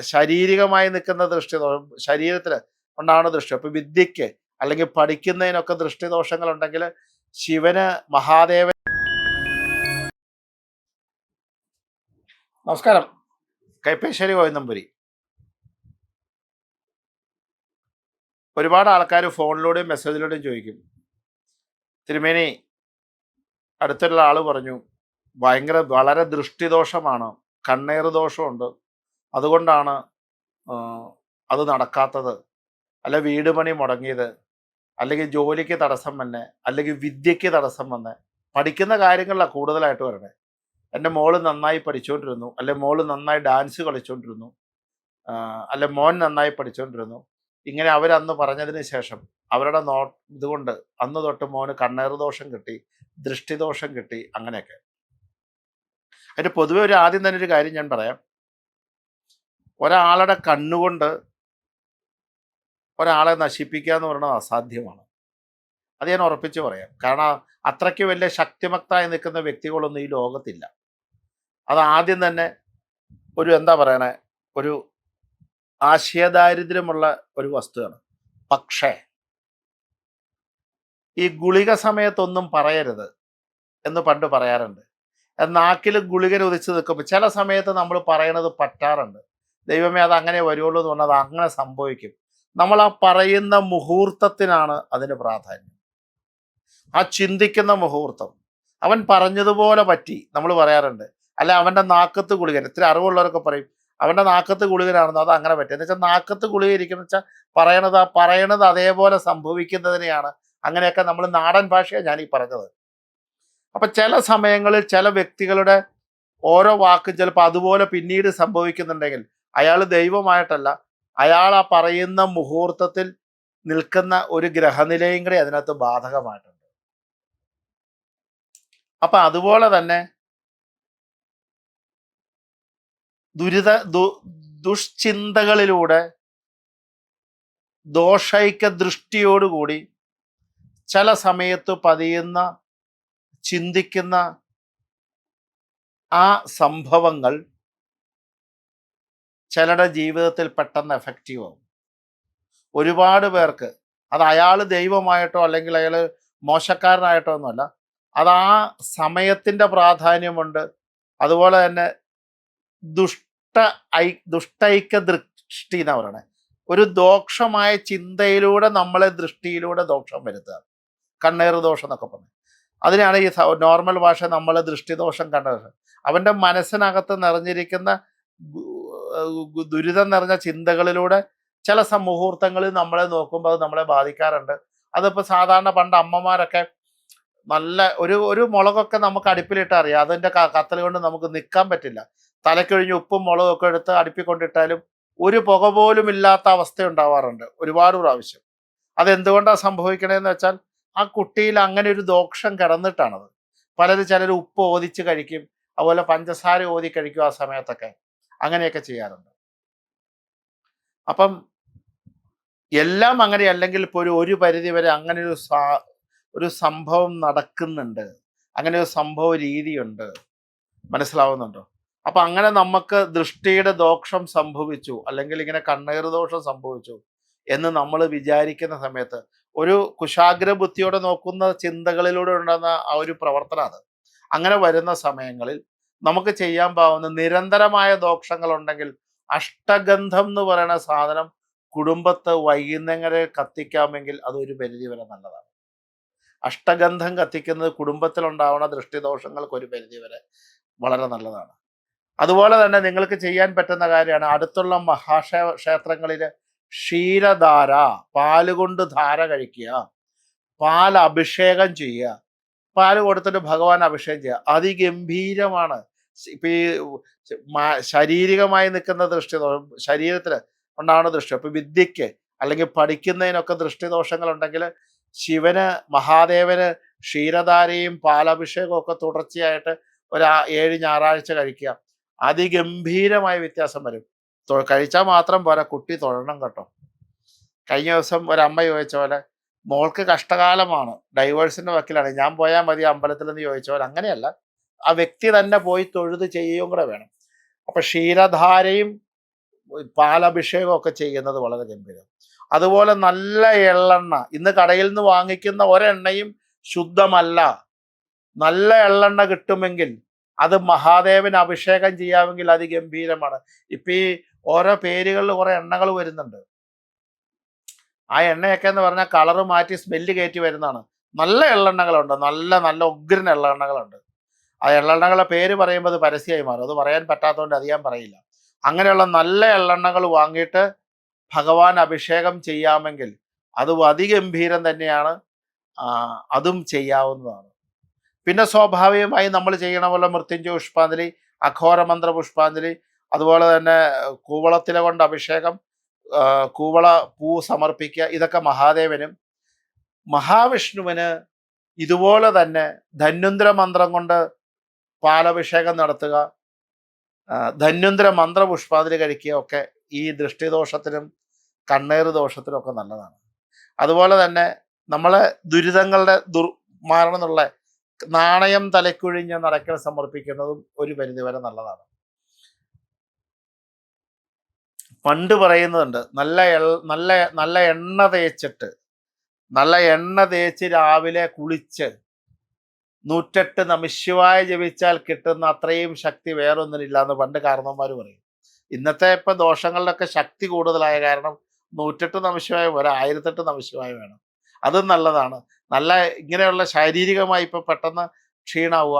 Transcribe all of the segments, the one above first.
ശാരീരികമായി നിൽക്കുന്ന ദൃഷ്ടി ശരീരത്തിൽ ഉണ്ടാവുന്ന ദൃഷ്ടി. അപ്പൊ വിദ്യക്ക് അല്ലെങ്കിൽ പഠിക്കുന്നതിനൊക്കെ ദൃഷ്ടിദോഷങ്ങൾ ഉണ്ടെങ്കിൽ ശിവന് മഹാദേവൻ നമസ്കാരം. കൈപ്പേശ്വരി കോയന്നമ്പുരി ഒരുപാട് ആൾക്കാർ ഫോണിലൂടെയും മെസ്സേജിലൂടെയും ചോദിക്കും. തിരുമേനി അടുത്തുള്ള ആൾ പറഞ്ഞു ഭയങ്കര വളരെ ദൃഷ്ടിദോഷമാണ്. കണ്ണേറ് ദോഷമുണ്ട്. അതുകൊണ്ടാണ് അത് നടക്കാത്തത്. അല്ല വീട് പണി മുടങ്ങിയത് അല്ലെങ്കിൽ ജോലിക്ക് തടസ്സം വന്നെ അല്ലെങ്കിൽ വിദ്യയ്ക്ക് തടസ്സം വന്നെ പഠിക്കുന്ന കാര്യങ്ങളിലാണ് കൂടുതലായിട്ട് വരണേ. എന്റെ മോൾ നന്നായി പഠിച്ചുകൊണ്ടിരുന്നു അല്ലെ മോൾ നന്നായി ഡാൻസ് കളിച്ചുകൊണ്ടിരുന്നു അല്ലെ മോൻ നന്നായി പഠിച്ചുകൊണ്ടിരുന്നു ഇങ്ങനെ അവരന്ന് പറഞ്ഞതിന് ശേഷം അവരുടെ നോ ഇതുകൊണ്ട് അന്ന് തൊട്ട് മോന് കണ്ണേർ ദോഷം കിട്ടി ദൃഷ്ടിദോഷം കിട്ടി അങ്ങനെയൊക്കെ. അതിന് പൊതുവെ ഒരു ആദ്യം തന്നെ ഒരു കാര്യം ഞാൻ പറയാം. ഒരാളുടെ കണ്ണുകൊണ്ട് ഒരാളെ നശിപ്പിക്കുക എന്ന് പറയുന്നത് അസാധ്യമാണ്. അത് ഞാൻ ഉറപ്പിച്ച് പറയാം. കാരണം അത്രയ്ക്ക് വലിയ ശക്തിമക്തായി നിൽക്കുന്ന വ്യക്തികളൊന്നും ഈ ലോകത്തില്ല. അത് ആദ്യം തന്നെ ഒരു എന്താ പറയണേ? ഒരു ആശയദാരിദ്ര്യമുള്ള ഒരു വസ്തുവാണ്. പക്ഷേ ഈ ഗുളിക സമയത്തൊന്നും പറയരുത് എന്ന് പണ്ട് പറയാറുണ്ട്. നാക്കിൽ ഗുളികൻ ഉദിച്ച് നിൽക്കുമ്പോൾ ചില സമയത്ത് നമ്മൾ പറയണത് പറ്റാറുണ്ട്. ദൈവമേ അത് അങ്ങനെ വരുള്ളൂ എന്ന് പറഞ്ഞാൽ അത് അങ്ങനെ സംഭവിക്കും. നമ്മൾ ആ പറയുന്ന മുഹൂർത്തത്തിനാണ് അതിന് പ്രാധാന്യം. ആ ചിന്തിക്കുന്ന മുഹൂർത്തം. അവൻ പറഞ്ഞതുപോലെ പറ്റി നമ്മൾ പറയാറുണ്ട്. അല്ല അവന്റെ നാക്കത്ത് ഗുളികൻ ഇത്ര അറിവുള്ളവരൊക്കെ പറയും അവന്റെ നാക്കത്ത് ഗുളികനാണെന്നോ അത് അങ്ങനെ പറ്റും? എന്നുവെച്ചാൽ നാക്കത്ത് ഗുളിക ഇരിക്കുന്ന വെച്ചാൽ പറയണത് ആ പറയണത് അതേപോലെ സംഭവിക്കുന്നതിനെയാണ്. അങ്ങനെയൊക്കെ നമ്മൾ നാടൻ ഭാഷയാണ് ഞാൻ ഈ പറഞ്ഞത്. അപ്പം ചില സമയങ്ങളിൽ ചില വ്യക്തികളുടെ ഓരോ വാക്കും ചിലപ്പോൾ അതുപോലെ പിന്നീട് സംഭവിക്കുന്നുണ്ടെങ്കിൽ അയാൾ ദൈവമായിട്ടല്ല. അയാൾ ആ പറയുന്ന മുഹൂർത്തത്തിൽ നിൽക്കുന്ന ഒരു ഗ്രഹനിലയും കൂടി അതിനകത്ത് ബാധകമായിട്ടുണ്ട്. അപ്പൊ അതുപോലെ തന്നെ ദുരിത ദു ദുഷ്ചിന്തകളിലൂടെ ദോഷൈക്യ ദൃഷ്ടിയോടുകൂടി ചില സമയത്ത് പതിയുന്ന ചിന്തിക്കുന്ന ആ സംഭവങ്ങൾ ചിലരുടെ ജീവിതത്തിൽ പെട്ടെന്ന് എഫക്റ്റീവ് ആവും. ഒരുപാട് പേർക്ക് അത് അയാൾ ദൈവമായിട്ടോ അല്ലെങ്കിൽ അയാൾ മോശക്കാരനായിട്ടോ ഒന്നുമല്ല അത് ആ സമയത്തിന്റെ പ്രാധാന്യമുണ്ട്. അതുപോലെ തന്നെ ദുഷ്ട ഐ ദുഷ്ടൈക്യ ദൃഷ്ടി എന്ന് പറയണേ. ഒരു ദോഷമായ ചിന്തയിലൂടെ നമ്മളെ ദൃഷ്ടിയിലൂടെ ദോഷം വരുത്തുക. കണ്ണേറ് ദോഷം എന്നൊക്കെ പറഞ്ഞു. അതിനാണ് ഈ നോർമൽ ഭാഷ നമ്മൾ ദൃഷ്ടിദോഷം കണ്ടത്. അവന്റെ മനസ്സിനകത്ത് നിറഞ്ഞിരിക്കുന്ന ദുരിതം നിറഞ്ഞ ചിന്തകളിലൂടെ ചില സമുഹൂർത്തങ്ങളിൽ നമ്മളെ നോക്കുമ്പോൾ അത് നമ്മളെ ബാധിക്കാറുണ്ട്. അതിപ്പോൾ സാധാരണ പണ്ട് അമ്മമാരൊക്കെ നല്ല ഒരു ഒരു മുളകൊക്കെ നമുക്ക് അടുപ്പിലിട്ട് അറിയാം. അതിന്റെ കത്തൽ കൊണ്ട് നമുക്ക് നിൽക്കാൻ പറ്റില്ല. തലക്കൊഴിഞ്ഞ് ഉപ്പും മുളകൊക്കെ എടുത്ത് അടുപ്പിൽ കൊണ്ടിട്ടാലും ഒരു പുക പോലും ഇല്ലാത്ത അവസ്ഥ ഉണ്ടാവാറുണ്ട് ഒരുപാട് പ്രാവശ്യം. അതെന്തുകൊണ്ടാണ് സംഭവിക്കണതെന്ന് വെച്ചാൽ ആ കുട്ടിയിൽ അങ്ങനെ ഒരു ദോഷം കിടന്നിട്ടാണത്. പലര് ചിലർ ഉപ്പ് ഓതിച്ച് കഴിക്കും. അതുപോലെ പഞ്ചസാര ഓതി കഴിക്കും ആ സമയത്തൊക്കെ. അങ്ങനെയൊക്കെ ചെയ്യാറുണ്ട്. അപ്പം എല്ലാം അങ്ങനെ അല്ലെങ്കിൽ ഇപ്പോൾ ഒരു ഒരു പരിധി വരെ അങ്ങനെ ഒരു ഒരു സംഭവം നടക്കുന്നുണ്ട്. അങ്ങനെ ഒരു സംഭവ രീതിയുണ്ട്. മനസ്സിലാവുന്നുണ്ടോ? അപ്പൊ അങ്ങനെ നമുക്ക് ദൃഷ്ടിയുടെ ദോഷം സംഭവിച്ചു അല്ലെങ്കിൽ ഇങ്ങനെ കണ്ണീർ ദോഷം സംഭവിച്ചു എന്ന് നമ്മൾ വിചാരിക്കുന്ന സമയത്ത് ഒരു കുശാഗ്ര ബുദ്ധിയോടെ നോക്കുന്ന ചിന്തകളിലൂടെ ഉണ്ടാകുന്ന ആ ഒരു പ്രവർത്തനം അത്. അങ്ങനെ വരുന്ന സമയങ്ങളിൽ നമുക്ക് ചെയ്യാൻ പാവുന്ന നിരന്തരമായ ദോഷങ്ങൾ ഉണ്ടെങ്കിൽ അഷ്ടഗന്ധം എന്ന് പറയുന്ന സാധനം കുടുംബത്ത് വൈകുന്നേരം കത്തിക്കാമെങ്കിൽ അത് ഒരു പരിധി വരെ നല്ലതാണ്. അഷ്ടഗന്ധം കത്തിക്കുന്നത് കുടുംബത്തിലുണ്ടാവുന്ന ദൃഷ്ടിദോഷങ്ങൾക്ക് ഒരു പരിധി വരെ വളരെ നല്ലതാണ്. അതുപോലെ തന്നെ നിങ്ങൾക്ക് ചെയ്യാൻ പറ്റുന്ന കാര്യമാണ് അടുത്തുള്ള മഹാക്ഷേ ക്ഷേത്രങ്ങളിൽ ക്ഷീരധാര പാൽ കൊണ്ട് ധാര കഴിക്കുക പാൽ അഭിഷേകം ചെയ്യുക. പാൽ കൊടുത്തിട്ട് ഭഗവാൻ അഭിഷേകം ചെയ്യുക. അതിഗംഭീരമാണ്. ഇപ്പൊ ഈ ശാരീരികമായി നിൽക്കുന്ന ദൃഷ്ടി ശരീരത്തിൽ ഉണ്ടാവുന്ന ദൃഷ്ടി. അപ്പൊ വിദ്യക്ക് അല്ലെങ്കിൽ പഠിക്കുന്നതിനൊക്കെ ദൃഷ്ടിദോഷങ്ങൾ ഉണ്ടെങ്കിൽ ശിവന് മഹാദേവന് ക്ഷീരധാരയും പാലഭിഷേകവും ഒക്കെ തുടർച്ചയായിട്ട് ഒരു ഏഴ് ഞായറാഴ്ച കഴിക്കുക. അതിഗംഭീരമായ വ്യത്യാസം വരും. കഴിച്ചാൽ മാത്രം പോരാ കുട്ടി തൊഴണം കേട്ടോ. കഴിഞ്ഞ ദിവസം ഒരമ്മ ചോദിച്ച പോലെ മോൾക്ക് കഷ്ടകാലമാണ്. ഡൈവേഴ്സിന്റെ വക്കിലാണ്. ഞാൻ പോയാൽ മതി അമ്പലത്തിൽ എന്ന് ചോദിച്ചവർ അങ്ങനെയല്ല. ആ വ്യക്തി തന്നെ പോയി തൊഴുത് ചെയ്യുകയും കൂടെ വേണം. അപ്പൊ ക്ഷീരധാരയും പാലഭിഷേകം ഒക്കെ ചെയ്യുന്നത് വളരെ ഗംഭീരം. അതുപോലെ നല്ല എള്ളെണ്ണ. ഇന്ന് കടയിൽ നിന്ന് വാങ്ങിക്കുന്ന ഒരെണ്ണയും ശുദ്ധമല്ല. നല്ല എള്ളെണ്ണ കിട്ടുമെങ്കിൽ അത് മഹാദേവന് അഭിഷേകം ചെയ്യാമെങ്കിൽ അതിഗംഭീരമാണ്. ഇപ്പൊ ഈ ഓരോ പേരുകളിൽ കുറെ എണ്ണകൾ വരുന്നുണ്ട്. ആ എണ്ണയൊക്കെ എന്ന് പറഞ്ഞാൽ കളറ് മാറ്റി സ്മെല്ല് കയറ്റി വരുന്നതാണ്. നല്ല എള്ളെണ്ണകളുണ്ട്. നല്ല നല്ല ഉഗ്രൻ എള്ളെണ്ണകളുണ്ട്. ആ എള്ളെണ്ണകളുടെ പേര് പറയുമ്പോൾ അത് പരസ്യമായി മാറും. അത് പറയാൻ പറ്റാത്തതുകൊണ്ട് അത് ഞാൻ പറയില്ല. അങ്ങനെയുള്ള നല്ല എള്ളെണ്ണകൾ വാങ്ങിയിട്ട് ഭഗവാൻ അഭിഷേകം ചെയ്യാമെങ്കിൽ അത് അതിഗംഭീരം തന്നെയാണ് അതും ചെയ്യാവുന്നതാണ്. പിന്നെ സ്വാഭാവികമായി നമ്മൾ ചെയ്യണ പോലെ മൃത്യുഞ്ജയ പുഷ്പാഞ്ജലി അഘോരമന്ത്ര പുഷ്പാഞ്ജലി അതുപോലെ തന്നെ കൂവളത്തില കൊണ്ട് അഭിഷേകം കൂവള പൂ സമർപ്പിക്കുക ഇതൊക്കെ മഹാദേവനും മഹാവിഷ്ണുവിന് ഇതുപോലെ തന്നെ ധന്വന്തര മന്ത്രം കൊണ്ട് പാലഭിഷേകം നടത്തുക ധന്വന്തര മന്ത്ര പുഷ്പാഞ്ജലി കഴിക്കുക ഒക്കെ ഈ ദൃഷ്ടിദോഷത്തിനും കണ്ണേറ് ദോഷത്തിനും ഒക്കെ നല്ലതാണ്. അതുപോലെ തന്നെ നമ്മളെ ദുരിതങ്ങളുടെ ദുർ മാറണമെന്നുള്ള നാണയം തലക്കുഴിഞ്ഞ് നടക്കൽ സമർപ്പിക്കുന്നതും ഒരു പരിധിവരെ നല്ലതാണ്. പണ്ട് പറയുന്നുണ്ട് നല്ല നല്ല നല്ല എണ്ണ തേച്ചിട്ട് നല്ല എണ്ണ തേച്ച് രാവിലെ കുളിച്ച് നൂറ്റെട്ട് നമിശിവായ ജപിച്ചാൽ കിട്ടുന്ന അത്രയും ശക്തി വേറൊന്നിനില്ല എന്ന് പണ്ട് കാരണവന്മാർ പറയും. ഇന്നത്തെ ഇപ്പൊ ദോഷങ്ങളിലൊക്കെ ശക്തി കൂടുതലായ കാരണം നൂറ്റെട്ട് നമിശിവായ പോരാ ആയിരത്തെട്ട് നമിശിവായ വേണം. അതും നല്ലതാണ്. നല്ല ഇങ്ങനെയുള്ള ശാരീരികമായി ഇപ്പൊ പെട്ടെന്ന് ക്ഷീണാവുക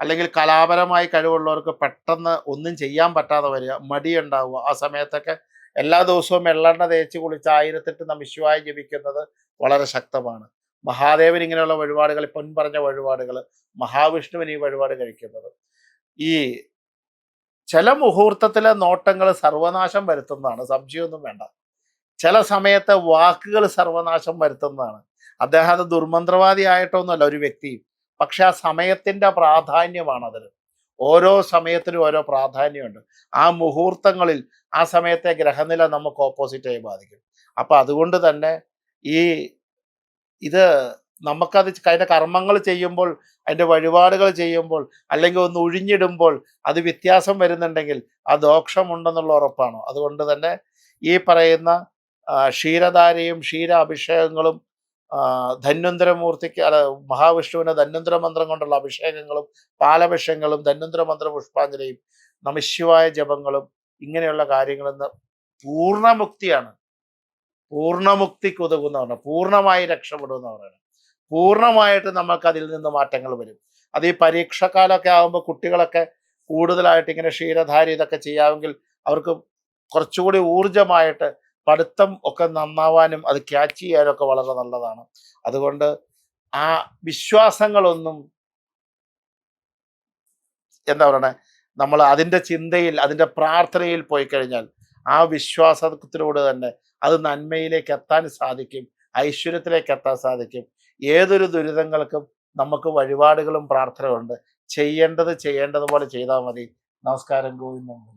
അല്ലെങ്കിൽ കലാപരമായി കഴിവുള്ളവർക്ക് പെട്ടെന്ന് ഒന്നും ചെയ്യാൻ പറ്റാതെ വരിക മടിയുണ്ടാവുക. ആ സമയത്തൊക്കെ എല്ലാ ദിവസവും എള്ളെണ്ണ തേച്ച് കുളിച്ച് ആയിരത്തെട്ട് വിശ്വായി ജപിക്കുന്നത് വളരെ ശക്തമാണ്. മഹാദേവൻ ഇങ്ങനെയുള്ള വഴിപാടുകൾ പൊൻപറഞ്ഞ വഴിപാടുകൾ മഹാവിഷ്ണുവിന് ഈ വഴിപാട് കഴിക്കുന്നത്. ഈ ചില മുഹൂർത്തത്തിലെ നോട്ടങ്ങൾ സർവനാശം വരുത്തുന്നതാണ്. സംശയമൊന്നും വേണ്ട. ചില സമയത്തെ വാക്കുകൾ സർവനാശം വരുത്തുന്നതാണ്. അദ്ദേഹം അത് ദുർമന്ത്രവാദി ആയിട്ടൊന്നുമല്ല ഒരു വ്യക്തി പക്ഷെ ആ സമയത്തിന്റെ പ്രാധാന്യമാണ് അതിന് ഓരോ സമയത്തിനും ഓരോ പ്രാധാന്യമുണ്ട്. ആ മുഹൂർത്തങ്ങളിൽ ആ സമയത്തെ ഗ്രഹനില നമുക്ക് ഓപ്പോസിറ്റായി ബാധിക്കും. അപ്പൊ അതുകൊണ്ട് തന്നെ ഈ ഇത് നമുക്കത് അതിന്റെ കർമ്മങ്ങൾ ചെയ്യുമ്പോൾ അതിന്റെ വഴിപാടുകൾ ചെയ്യുമ്പോൾ അല്ലെങ്കിൽ ഒന്ന് ഒഴിഞ്ഞിടുമ്പോൾ അത് വ്യത്യാസം വരുന്നുണ്ടെങ്കിൽ ആ ദോഷമുണ്ടെന്നുള്ള ഉറപ്പാണ്. അതുകൊണ്ട് തന്നെ ഈ പറയുന്ന ക്ഷീരധാരയും ക്ഷീര അഭിഷേകങ്ങളും ധന്വന്തരമൂർത്തിക്ക് അല്ല മഹാവിഷ്ണുവിന് ധന്വന്തര മന്ത്രം കൊണ്ടുള്ള അഭിഷേകങ്ങളും പാലഭിഷേകങ്ങളും ധന്വന്തര മന്ത്ര പുഷ്പാഞ്ജലിയും നമശിവായ ജപങ്ങളും ഇങ്ങനെയുള്ള കാര്യങ്ങളിൽ നിന്ന് പൂർണമുക്തിയാണ് പൂർണമുക്തിക്ക് ഉതകുന്നവരാണ് പൂർണമായി രക്ഷപ്പെടുന്നവരാണ് പൂർണമായിട്ട് നമുക്ക് അതിൽ നിന്ന് മാറ്റങ്ങൾ വരും. അത് ഈ പരീക്ഷക്കാലമൊക്കെ ആകുമ്പോൾ കുട്ടികളൊക്കെ കൂടുതലായിട്ട് ഇങ്ങനെ ക്ഷീരധാരി ഇതൊക്കെ ചെയ്യാമെങ്കിൽ അവർക്ക് കുറച്ചുകൂടി ഊർജമായിട്ട് പഠിത്തം ഒക്കെ നന്നാവാനും അത് ക്യാച്ച് ചെയ്യാനും ഒക്കെ വളരെ നല്ലതാണ്. അതുകൊണ്ട് ആ വിശ്വാസങ്ങളൊന്നും എന്താ പറയണേ? നമ്മൾ അതിന്റെ ചിന്തയിൽ അതിന്റെ പ്രാർത്ഥനയിൽ പോയി കഴിഞ്ഞാൽ ആ വിശ്വാസത്തിലൂടെ തന്നെ അത് നന്മയിലേക്ക് എത്താൻ സാധിക്കും ഐശ്വര്യത്തിലേക്ക് എത്താൻ സാധിക്കും. ഏതൊരു ദുരിതങ്ങൾക്കും നമുക്ക് വഴിപാടുകളും പ്രാർത്ഥനകളുണ്ട്. ചെയ്യേണ്ടത് ചെയ്യേണ്ടതുപോലെ ചെയ്താൽ മതി. നമസ്കാരം ഗോവിന്ദ